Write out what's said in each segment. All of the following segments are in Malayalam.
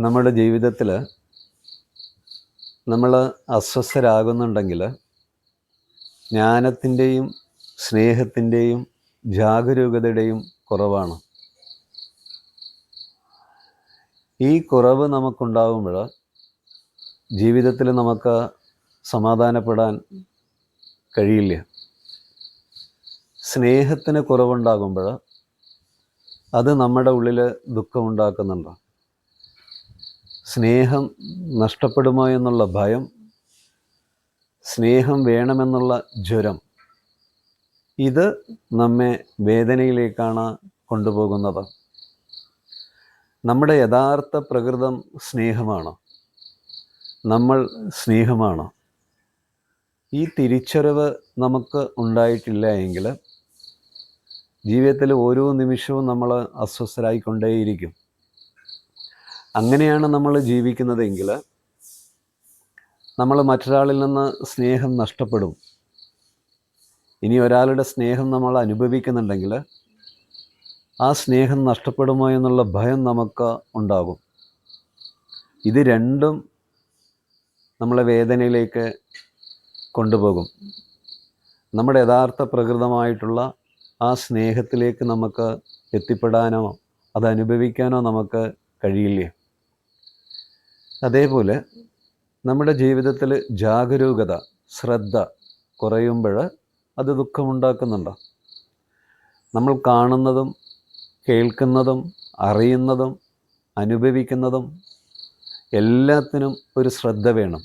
നമ്മുടെ ജീവിതത്തിൽ നമ്മൾ അസ്വസ്ഥരാകുന്നുണ്ടെങ്കിൽ ജ്ഞാനത്തിന്റെയും സ്നേഹത്തിന്റെയും ജാഗരൂകതയുടെയും കുറവാണ്. ഈ കുറവ് നമുക്കുണ്ടാകുമ്പോൾ ജീവിതത്തിൽ നമുക്ക് സമാധാനപ്പെടാൻ കഴിയില്ല. സ്നേഹത്തിന് കുറവുണ്ടാകുമ്പോൾ അത് നമ്മുടെ ഉള്ളിൽ ദുഃഖമുണ്ടാക്കുന്നുണ്ട്. സ്നേഹം നഷ്ടപ്പെടുമോ എന്നുള്ള ഭയം സ്നേഹം വേണമെന്നുള്ള ജ്വരം ഇത് നമ്മെ വേദനയിലേക്കാണ് കൊണ്ടുപോകുന്നത്. നമ്മുടെ യഥാർത്ഥ പ്രകൃതം സ്നേഹമാണ്. നമ്മൾ സ്നേഹമാണ്. ഈ തിരിച്ചറിവ് നമുക്ക് ഉണ്ടായിട്ടില്ല എങ്കിൽ ജീവിതത്തിൽ ഓരോ നിമിഷവും നമ്മൾ അസ്വസ്ഥരായിക്കൊണ്ടേയിരിക്കും. അങ്ങനെയാണ് നമ്മൾ ജീവിക്കുന്നതെങ്കിൽ നമ്മൾ മറ്റൊരാളിൽ നിന്ന് സ്നേഹം നഷ്ടപ്പെടും. ഇനി ഒരാളുടെ സ്നേഹം നമ്മൾ അനുഭവിക്കുന്നുണ്ടെങ്കിൽ ആ സ്നേഹം നഷ്ടപ്പെടുമോ എന്നുള്ള ഭയം നമുക്ക് ഉണ്ടാകും. ഇത് രണ്ടും നമ്മളെ വേദനയിലേക്ക് കൊണ്ടുപോകും. നമ്മുടെ യഥാർത്ഥ പ്രകൃതമായിട്ടുള്ള ആ സ്നേഹത്തിലേക്ക് നമുക്ക് എത്തിപ്പെടാനോ അത് അനുഭവിക്കാനോ നമുക്ക് കഴിയില്ല? അതേപോലെ നമ്മുടെ ജീവിതത്തിൽ ജാഗരൂകത ശ്രദ്ധ കുറയുമ്പോൾ അത് ദുഃഖമുണ്ടാക്കുന്നുണ്ടോ? നമ്മൾ കാണുന്നതും കേൾക്കുന്നതും അറിയുന്നതും അനുഭവിക്കുന്നതും എല്ലാത്തിനും ഒരു ശ്രദ്ധ വേണം.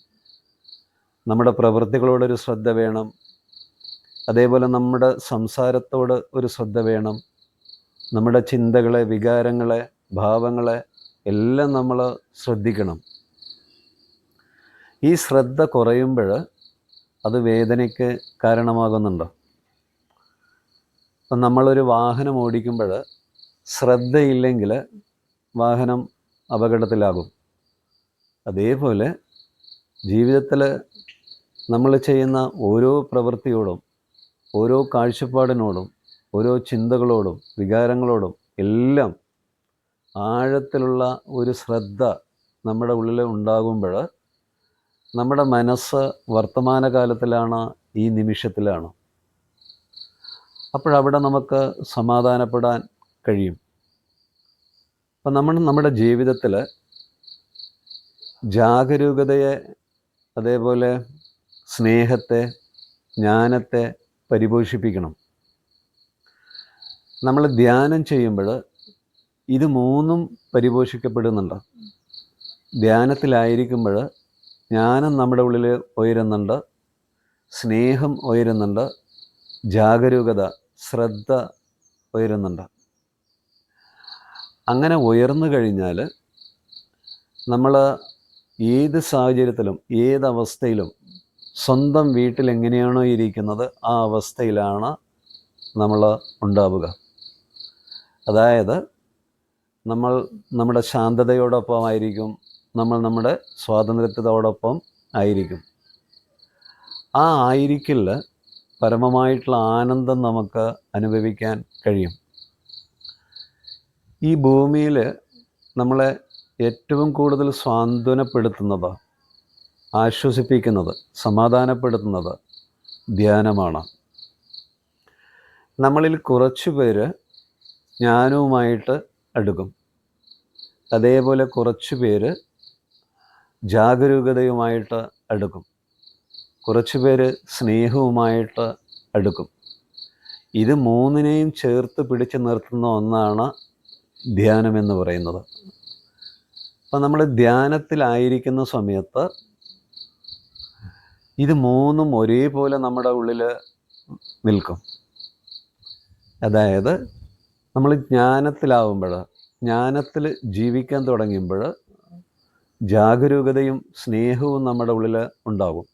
നമ്മുടെ പ്രവൃത്തികളോടൊരു ശ്രദ്ധ വേണം. അതേപോലെ നമ്മുടെ സംസാരത്തോട് ഒരു ശ്രദ്ധ വേണം. നമ്മുടെ ചിന്തകളെ വികാരങ്ങളെ ഭാവങ്ങളെ എല്ലാം നമ്മൾ ശ്രദ്ധിക്കണം. ഈ ശ്രദ്ധ കുറയുമ്പോൾ അത് വേദനയ്ക്ക് കാരണമാകുന്നുണ്ടോ? അപ്പം നമ്മളൊരു വാഹനം ഓടിക്കുമ്പോൾ ശ്രദ്ധയില്ലെങ്കിൽ വാഹനം അപകടത്തിലാകും. അതേപോലെ ജീവിതത്തിൽ നമ്മൾ ചെയ്യുന്ന ഓരോ പ്രവൃത്തിയോടും ഓരോ കാഴ്ചപ്പാടിനോടും ഓരോ ചിന്തകളോടും വികാരങ്ങളോടും എല്ലാം ആഴത്തിലുള്ള ഒരു ശ്രദ്ധ നമ്മുടെ ഉള്ളിൽ ഉണ്ടാകുമ്പോൾ നമ്മുടെ മനസ്സ് വർത്തമാനകാലത്തിലാണ് ഈ നിമിഷത്തിലാണ്. അപ്പോഴവിടെ നമുക്ക് സമാധാനപ്പെടാൻ കഴിയും. അപ്പം നമ്മൾ നമ്മുടെ ജീവിതത്തിൽ ജാഗരൂകതയെ അതേപോലെ സ്നേഹത്തെ ജ്ഞാനത്തെ പരിപോഷിപ്പിക്കണം. നമ്മൾ ധ്യാനം ചെയ്യുമ്പോൾ ഇത് മൂന്നും പരിപോഷിക്കപ്പെടുന്നുണ്ട്. ധ്യാനത്തിലായിരിക്കുമ്പോൾ ജ്ഞാനം നമ്മുടെ ഉള്ളിൽ ഉയരുന്നുണ്ട് സ്നേഹം ഉയരുന്നുണ്ട് ജാഗരൂകത ശ്രദ്ധ ഉയരുന്നുണ്ട്. അങ്ങനെ ഉയർന്നു കഴിഞ്ഞാൽ നമ്മൾ ഏത് സാഹചര്യത്തിലും ഏതവസ്ഥയിലും സ്വന്തം വീട്ടിൽ എങ്ങനെയാണോ ഇരിക്കുന്നത് ആ അവസ്ഥയിലാണ് നമ്മൾ ഉണ്ടാവുക. അതായത് നമ്മൾ നമ്മുടെ ശാന്തതയോടൊപ്പം ആയിരിക്കും നമ്മൾ നമ്മുടെ സ്വാതന്ത്ര്യത്തോടൊപ്പം ആയിരിക്കും. ആ ആയിരിക്കലിൽ പരമമായിട്ടുള്ള ആനന്ദം നമുക്ക് അനുഭവിക്കാൻ കഴിയും. ഈ ഭൂമിയിൽ നമ്മളെ ഏറ്റവും കൂടുതൽ സ്വാന്തനപ്പെടുത്തുന്നത് ആശ്വസിപ്പിക്കുന്നത് സമാധാനപ്പെടുത്തുന്നത് ധ്യാനമാണ്. നമ്മളിൽ കുറച്ചു പേര് ജ്ഞാനവുമായിട്ട് അടുക്കും. അതേപോലെ കുറച്ചു പേര് ജാഗരൂകതയുമായിട്ട് അടുക്കും. കുറച്ച് പേര് സ്നേഹവുമായിട്ട് അടുക്കും. ഇത് മൂന്നിനെയും ചേർത്ത് പിടിച്ചു നിർത്തുന്ന ഒന്നാണ് ധ്യാനം എന്ന് പറയുന്നത്. അപ്പം നമ്മൾ ധ്യാനത്തിലായിരിക്കുന്ന സമയത്ത് ഇത് മൂന്നും ഒരേപോലെ നമ്മുടെ ഉള്ളിൽ നിൽക്കും. അതായത് നമ്മൾ ജ്ഞാനത്തിലാവുമ്പോൾ ജ്ഞാനത്തിൽ ജീവിക്കാൻ തുടങ്ങുമ്പോൾ ജാഗരൂകതയും സ്നേഹവും നമ്മുടെ ഉള്ളിൽ ഉണ്ടാകും.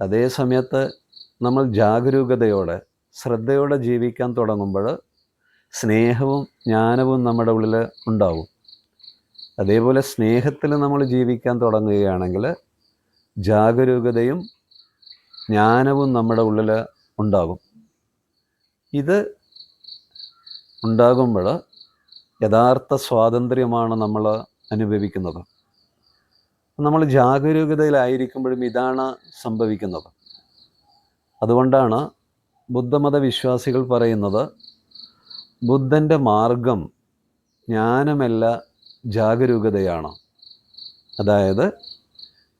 അതേ സമയത്ത് നമ്മൾ ജാഗരൂകതയോടെ ശ്രദ്ധയോടെ ജീവിക്കാൻ തുടങ്ങുമ്പോൾ സ്നേഹവും ജ്ഞാനവും നമ്മുടെ ഉള്ളിൽ ഉണ്ടാകും. അതേപോലെ സ്നേഹത്തിൽ നമ്മൾ ജീവിക്കാൻ തുടങ്ങുകയാണെങ്കിൽ ജാഗരൂകതയും ജ്ഞാനവും നമ്മുടെ ഉള്ളിൽ ഉണ്ടാകും. ഇത് ഉണ്ടാകുമ്പോൾ യഥാർത്ഥ സ്വാതന്ത്ര്യമാണ് നമ്മൾ അനുഭവിക്കുന്നത്. നമ്മൾ ജാഗരൂകതയിലായിരിക്കുമ്പോഴും ഇതാണ് സംഭവിക്കുന്നത്. അതുകൊണ്ടാണ് ബുദ്ധമത വിശ്വാസികൾ പറയുന്നത് ബുദ്ധന്റെ മാർഗം ജ്ഞാനമല്ല ജാഗരൂകതയാണ്. അതായത്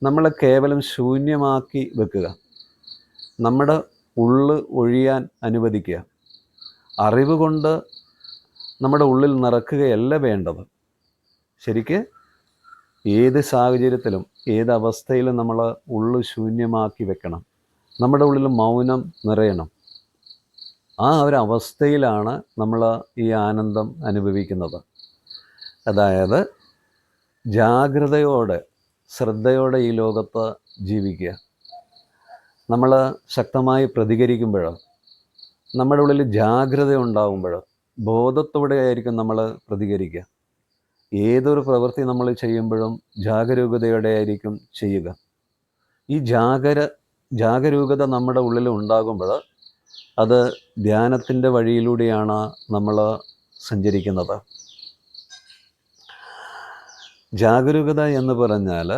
നമ്മളെ കേവലം ശൂന്യമാക്കി വെക്കുക നമ്മുടെ ഉള്ള് ഒഴിയാൻ അനുവദിക്കുക അറിവ് കൊണ്ട് നമ്മുടെ ഉള്ളിൽ നിറക്കുകയല്ല വേണ്ടത്. ശരിക്ക് ഏത് സാഹചര്യത്തിലും ഏത് അവസ്ഥയിലും നമ്മൾ ഉള്ളു ശൂന്യമാക്കി വെക്കണം. നമ്മുടെ ഉള്ളിൽ മൗനം നിറയണം. ആ ഒരു അവസ്ഥയിലാണ് നമ്മൾ ഈ ആനന്ദം അനുഭവിക്കുന്നത്. അതായത് ജാഗ്രതയോടെ ശ്രദ്ധയോടെ ഈ ലോകത്ത് ജീവിക്കുക. നമ്മൾ ശക്തമായി പ്രതികരിക്കുമ്പോൾ നമ്മുടെ ഉള്ളിൽ ജാഗ്രത ഉണ്ടാകുമ്പോൾ ബോധത്തോടെ ആയിരിക്കും നമ്മൾ പ്രതികരിക്കുക. ഏതൊരു പ്രവൃത്തി നമ്മൾ ചെയ്യുമ്പോഴും ജാഗരൂകതയോടെ ആയിരിക്കും ചെയ്യുക. ഈ ജാഗര ജാഗരൂകത നമ്മുടെ ഉള്ളിൽ ഉണ്ടാകുമ്പോൾ അത് ധ്യാനത്തിന്റെ വഴിയിലൂടെയാണ് നമ്മൾ സഞ്ചരിക്കുന്നത്. ജാഗരൂകത എന്ന് പറഞ്ഞാൽ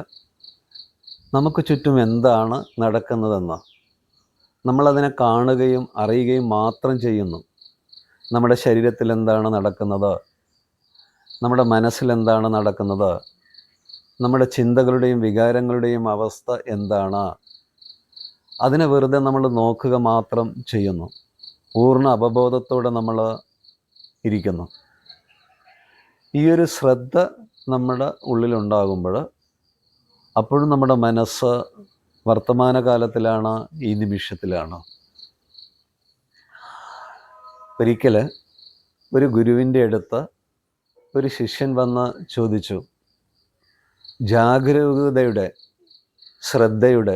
നമുക്ക് ചുറ്റും എന്താണ് നടക്കുന്നതെന്ന് നമ്മളതിനെ കാണുകയും അറിയുകയും മാത്രം ചെയ്യുന്നു. നമ്മുടെ ശരീരത്തിൽ എന്താണ് നടക്കുന്നത് നമ്മുടെ മനസ്സിലെന്താണ് നടക്കുന്നത്? നമ്മുടെ ചിന്തകളുടെയും വികാരങ്ങളുടെയും അവസ്ഥ എന്താണ്? അതിനെ വെറുതെ നമ്മൾ നോക്കുക മാത്രം ചെയ്യുന്നു. പൂർണ അവബോധത്തോടെ നമ്മൾ ഇരിക്കുന്നു. ഈ ഒരു ശ്രദ്ധ നമ്മുടെ ഉള്ളിലുണ്ടാകുമ്പോൾ അപ്പോഴും നമ്മുടെ മനസ്സ് വർത്തമാനകാലത്തിലാണ് ഈ നിമിഷത്തിലാണ്. ഒരിക്കൽ ഒരു ഗുരുവിന്റെ അടുത്ത് ഒരു ശിഷ്യൻ വന്ന് ചോദിച്ചു ജാഗരൂകതയുടെ ശ്രദ്ധയുടെ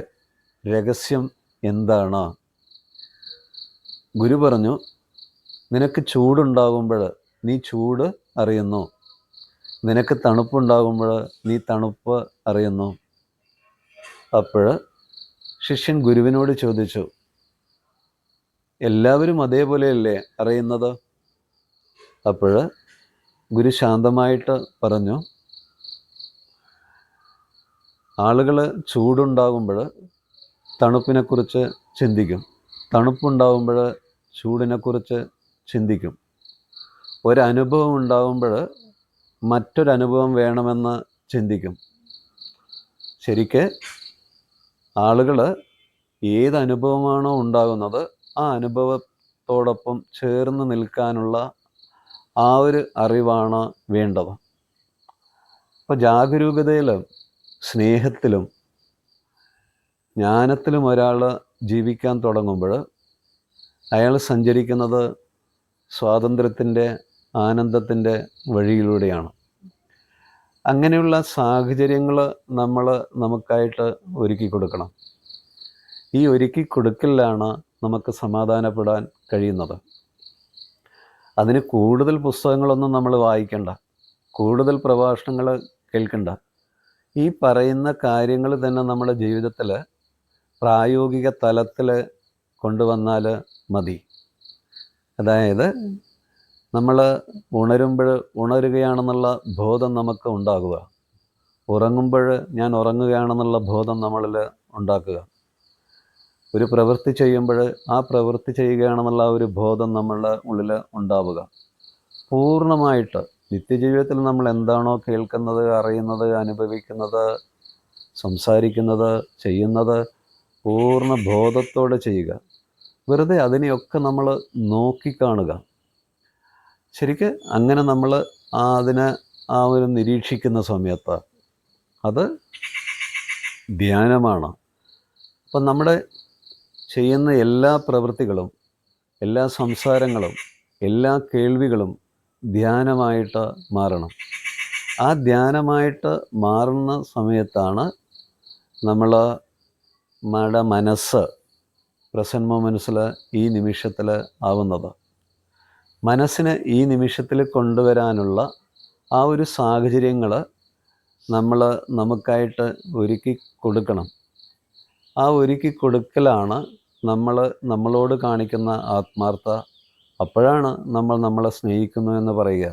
രഹസ്യം എന്താണ്? ഗുരു പറഞ്ഞു നിനക്ക് ചൂടുണ്ടാകുമ്പോൾ നീ ചൂട് അറിയുന്നു. നിനക്ക് തണുപ്പുണ്ടാകുമ്പോൾ നീ തണുപ്പ് അറിയുന്നു. അപ്പോൾ ശിഷ്യൻ ഗുരുവിനോട് ചോദിച്ചു എല്ലാവരും അതേപോലെയല്ലേ അറിയുന്നത്? അപ്പോൾ ഗുരു ശാന്തമായിട്ട് പറഞ്ഞു ആളുകൾ ചൂടുണ്ടാകുമ്പോൾ തണുപ്പിനെക്കുറിച്ച് ചിന്തിക്കും. തണുപ്പുണ്ടാകുമ്പോൾ ചൂടിനെക്കുറിച്ച് ചിന്തിക്കും. ഒരനുഭവം ഉണ്ടാകുമ്പോൾ മറ്റൊരനുഭവം വേണമെന്ന് ചിന്തിക്കും. ശരിക്ക് ആളുകൾ ഏത് അനുഭവമാണോ ഉണ്ടാകുന്നത് ആ അനുഭവത്തോടൊപ്പം ചേർന്ന് നിൽക്കാനുള്ള ആ ഒരു അറിവാണ് വേണ്ടത്. അപ്പോൾ ജാഗരൂകതയിലും സ്നേഹത്തിലും ജ്ഞാനത്തിലും ഒരാൾ ജീവിക്കാൻ തുടങ്ങുമ്പോൾ അയാൾ സഞ്ചരിക്കുന്നത് സ്വാതന്ത്ര്യത്തിന്റെ ആനന്ദത്തിന്റെ വഴിയിലൂടെയാണ്. അങ്ങനെയുള്ള സാഹചര്യങ്ങൾ നമ്മൾ നമുക്കായിട്ട് ഒരുക്കി കൊടുക്കണം. ഈ ഒരുക്കി കൊടുക്കലാണ് നമുക്ക് സമാധാനപ്പെടാൻ കഴിയുന്നത്. അതിന് കൂടുതൽ പുസ്തകങ്ങളൊന്നും നമ്മൾ വായിക്കണ്ട. കൂടുതൽ പ്രഭാഷണങ്ങൾ കേൾക്കണ്ട. ഈ പറയുന്ന കാര്യങ്ങൾ തന്നെ നമ്മുടെ ജീവിതത്തിൽ പ്രായോഗിക തലത്തിൽ കൊണ്ടുവന്നാൽ മതി. അതായത് നമ്മൾ ഉണരുമ്പോൾ ഉണരുകയാണെന്നുള്ള ബോധം നമുക്ക് ഉണ്ടാകുക. ഉറങ്ങുമ്പോൾ ഞാൻ ഉറങ്ങുകയാണെന്നുള്ള ബോധം നമ്മളിൽ ഉണ്ടാക്കുക. ഒരു പ്രവൃത്തി ചെയ്യുമ്പോൾ ആ പ്രവൃത്തി ചെയ്യുകയാണെന്നുള്ള ഒരു ബോധം നമ്മളുടെ ഉള്ളിൽ ഉണ്ടാവുക. പൂർണമായിട്ട് നിത്യജീവിതത്തിൽ നമ്മൾ എന്താണോ കേൾക്കുന്നത് അറിയുന്നത് അനുഭവിക്കുന്നത് സംസാരിക്കുന്നത് ചെയ്യുന്നത് പൂർണ ബോധത്തോടെ ചെയ്യുക. വെറുതെ അതിനെയൊക്കെ നമ്മൾ നോക്കിക്കാണുക. ശരിക്ക് അങ്ങനെ നമ്മൾ ആ അതിനെ ആ ഒരു നിരീക്ഷിക്കുന്ന സമയത്ത് അത് ധ്യാനമാണ്. അപ്പം നമ്മുടെ ചെയ്യുന്ന എല്ലാ പ്രവൃത്തികളും എല്ലാ സംസാരങ്ങളും എല്ലാ കേൾവികളും ധ്യാനമായിട്ട് മാറണം. ആ ധ്യാനമായിട്ട് മാറുന്ന സമയത്താണ് നമ്മൾ നമ്മുടെ മനസ്സ് പ്രസന്റ് മൊമെൻസിൽ ഈ നിമിഷത്തിൽ ആവുന്നത്. മനസ്സിനെ ഈ നിമിഷത്തിൽ കൊണ്ടുവരാനുള്ള ആ ഒരു സാഹചര്യങ്ങൾ നമ്മൾ നമുക്കായിട്ട് ഒരുക്കി കൊടുക്കണം. ആ ഒരുക്കി കൊടുക്കലാണ് നമ്മൾ നമ്മളോട് കാണിക്കുന്ന ആത്മാർത്ഥ. അപ്പോഴാണ് നമ്മൾ നമ്മളെ സ്നേഹിക്കുന്നു എന്ന് പറയുക.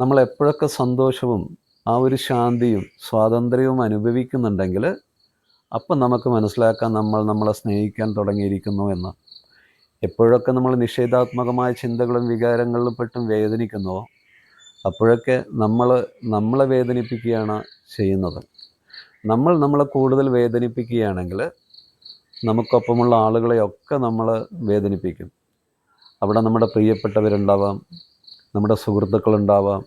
നമ്മൾ എപ്പോഴൊക്കെ സന്തോഷവും ആ ഒരു ശാന്തിയും സ്വാതന്ത്ര്യവും അനുഭവിക്കുന്നുണ്ടെങ്കിൽ അപ്പം നമുക്ക് മനസ്സിലാക്കാൻ നമ്മൾ നമ്മളെ സ്നേഹിക്കാൻ തുടങ്ങിയിരിക്കുന്നു എന്ന്. എപ്പോഴൊക്കെ നമ്മൾ നിഷേധാത്മകമായ ചിന്തകളും വികാരങ്ങളിലും പെട്ടും വേദനിക്കുന്നുവോ അപ്പോഴൊക്കെ നമ്മൾ നമ്മളെ വേദനിപ്പിക്കുകയാണ് ചെയ്യുന്നത്. നമ്മൾ നമ്മളെ കൂടുതൽ വേദനിപ്പിക്കുകയാണെങ്കിൽ നമുക്കൊപ്പമുള്ള ആളുകളെയൊക്കെ നമ്മൾ വേദനിപ്പിക്കും. അവിടെ നമ്മുടെ പ്രിയപ്പെട്ടവരുണ്ടാവാം നമ്മുടെ സുഹൃത്തുക്കളുണ്ടാവാം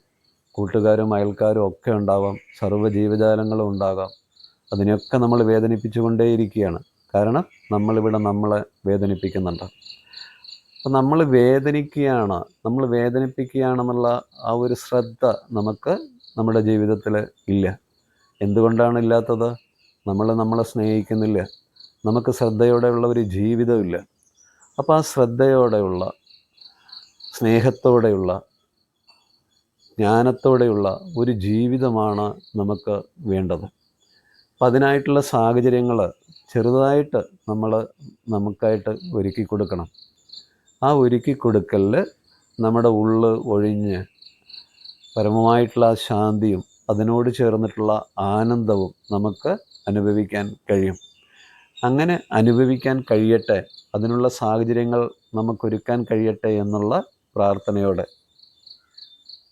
കൂട്ടുകാരും അയൽക്കാരും ഒക്കെ ഉണ്ടാവാം സർവ ജീവജാലങ്ങളും ഉണ്ടാകാം. അതിനെയൊക്കെ നമ്മൾ വേദനിപ്പിച്ചുകൊണ്ടേയിരിക്കുകയാണ്. കാരണം നമ്മളിവിടെ നമ്മളെ വേദനിപ്പിക്കുന്നുണ്ട്. അപ്പം നമ്മൾ വേദനിക്കുകയാണ് നമ്മൾ വേദനിപ്പിക്കുകയാണെന്നുള്ള ആ ഒരു ശ്രദ്ധ നമുക്ക് നമ്മുടെ ജീവിതത്തിൽ ഇല്ല. എന്തുകൊണ്ടാണ് ഇല്ലാത്തത്? നമ്മൾ നമ്മളെ സ്നേഹിക്കുന്നില്ല. നമുക്ക് ശ്രദ്ധയോടെയുള്ള ഒരു ജീവിതമില്ല. അപ്പോൾ ആ ശ്രദ്ധയോടെയുള്ള സ്നേഹത്തോടെയുള്ള ജ്ഞാനത്തോടെയുള്ള ഒരു ജീവിതമാണ് നമുക്ക് വേണ്ടത്. അപ്പം അതിനായിട്ടുള്ള സാഹചര്യങ്ങൾ ചെറുതായിട്ട് നമ്മൾ നമുക്കായിട്ട് ഒരുക്കി കൊടുക്കണം. ആ ഒരുക്കി കൊടുക്കലിൽ നമ്മുടെ ഉള്ള് ഒഴിഞ്ഞ് പരമമായിട്ടുള്ള ആ ശാന്തിയും അതിനോട് ചേർന്നിട്ടുള്ള ആനന്ദവും നമുക്ക് അനുഭവിക്കാൻ കഴിയും. അങ്ങനെ അനുഭവിക്കാൻ കഴിയട്ടെ അതിനുള്ള സാഹചര്യങ്ങൾ നമുക്കൊരുക്കാൻ കഴിയട്ടെ എന്നുള്ള പ്രാർത്ഥനയോടെ